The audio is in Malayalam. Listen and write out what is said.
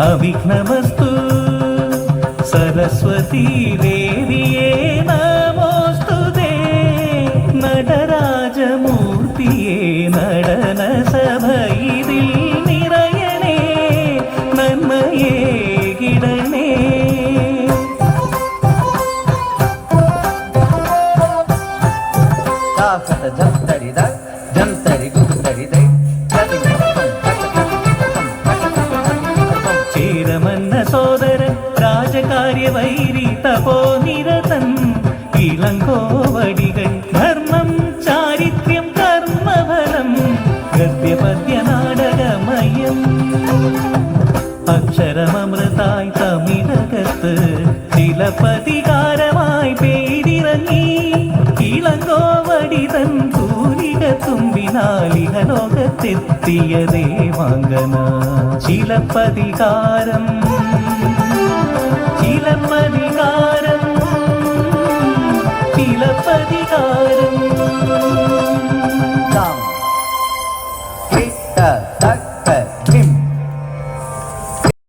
అవిఘ్నమస్తు. సరస్వతీ దేవియే నమోస్తు నటరాజమూర్తియే నడన సభయిదిల్ నిరయనే. నన్నయే గిడనే జంతరిద జంతరి ചേരമന്ന സോദരൻ രാജകാര്യവൈരി തപോനിരതൻ. ഇളങ്കോവടികൾ ധർമ്മം ചാരിത്ര്യം കർമ്മഫലം. ഗദ്യപദ്യ നാടകമയം അക്ഷരമൃതായി തമിഴകത്ത് ചിലപ്പതികാരമായി പെയ്തിറങ്ങി ഇളങ്കോവടിതൻ തൂലിക തുമ്പിനാലിഹലോകത്തെത്തിയ ദേവാംഗന சிலப்பதிகாரம் சிலப்பதிகாரம் சிலப்பதிகாரம். கேட்ட